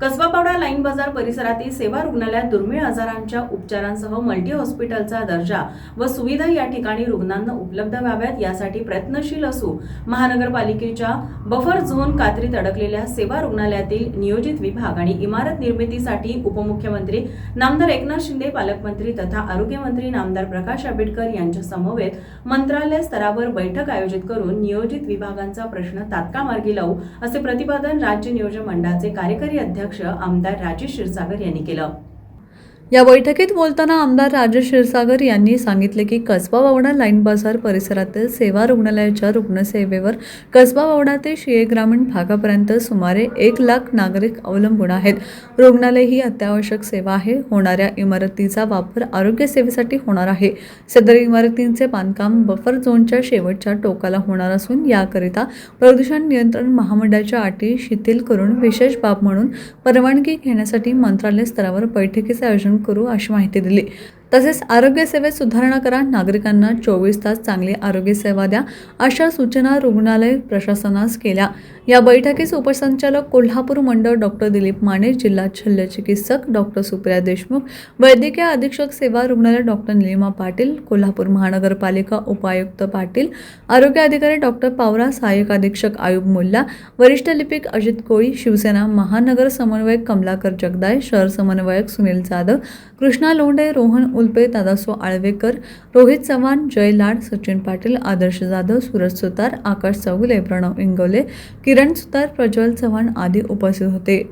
Kasba पावडा line बाजार परिसरातील सेवा रुग्णालयात दुर्मिळ आजारांच्या उपचारांसह मल्टी हॉस्पिटलचा दर्जा व सुविधा या ठिकाणी रुग्णांना उपलब्ध व्हाव्यात यासाठी प्रयत्नशील असू महानगरपालिकेच्या बफर झोन कात्रीत अडकलेल्या सेवा रुग्णालयातील नियोजित विभाग आणि इमारत निर्मितीसाठी उपमुख्यमंत्री नामदार एकनाथ शिंदे पालकमंत्री तथा आरोग्यमंत्री नामदार प्रकाश आंबेडकर यांच्या समवेत मंत्रालय स्तरावर बैठक आयोजित करून नियोजित विभागांचा प्रश्न तात्काळ मार्गी लावू असे प्रतिपादन राज्य नियोजन मंडळाचे कार्यकारी अध्यक्ष आमदार राजेश क्षीरसागर यांनी केलं. या बैठकीत बोलताना आमदार राजेश क्षीरसागर यांनी सांगितले की कसबा बावडा लाईन बाजार परिसरातील सेवा रुग्णालयाच्या रुग्णसेवेवर कसबा बावडा ते शिये ग्रामीण भागापर्यंत सुमारे एक लाख नागरिक अवलंबून आहेत. रुग्णालय ही अत्यावश्यक सेवा आहे. होणाऱ्या इमारतीचा वापर आरोग्य सेवेसाठी होणार आहे. सदर इमारतींचे बांधकाम बफर झोनच्या शेवटच्या टोकाला होणार असून याकरिता प्रदूषण नियंत्रण महामंडळाच्या अटी शिथिल करून विशेष बाब म्हणून परवानगी घेण्यासाठी मंत्रालय स्तरावर बैठकीचे आयोजन करू अशी माहिती दिली तसेच आरोग्यसेवेत सुधारणा करा. नागरिकांना चोवीस तास चांगली आरोग्य सेवा द्या अशा सूचना रुग्णालय प्रशासनास केल्या. या बैठकीस उपसंचालक कोल्हापूर मंडळ डॉक्टर दिलीप माने जिल्हा शल्य चिकित्सक डॉक्टर सुप्रिया देशमुख वैद्यकीय अधीक्षक सेवा रुग्णालय डॉक्टर निलिमा पाटील कोल्हापूर महानगरपालिका उपायुक्त पाटील आरोग्य अधिकारी डॉक्टर पावरा सहाय्यक अधीक्षक आयुब मुल्ला वरिष्ठ लिपिक अजित कोळी शिवसेना महानगर समन्वयक कमलाकर जगदाय शहर समन्वयक सुनील जाधव कृष्णा लोंढे रोहन उल्पे दादासो आळवेकर रोहित चव्हाण जय लाड सचिन पाटील आदर्श जाधव सूरज सुतार आकाश चौगुले प्रणव इंगोले किरण सुतार प्रज्वल चव्हाण आदी उपस्थित होते.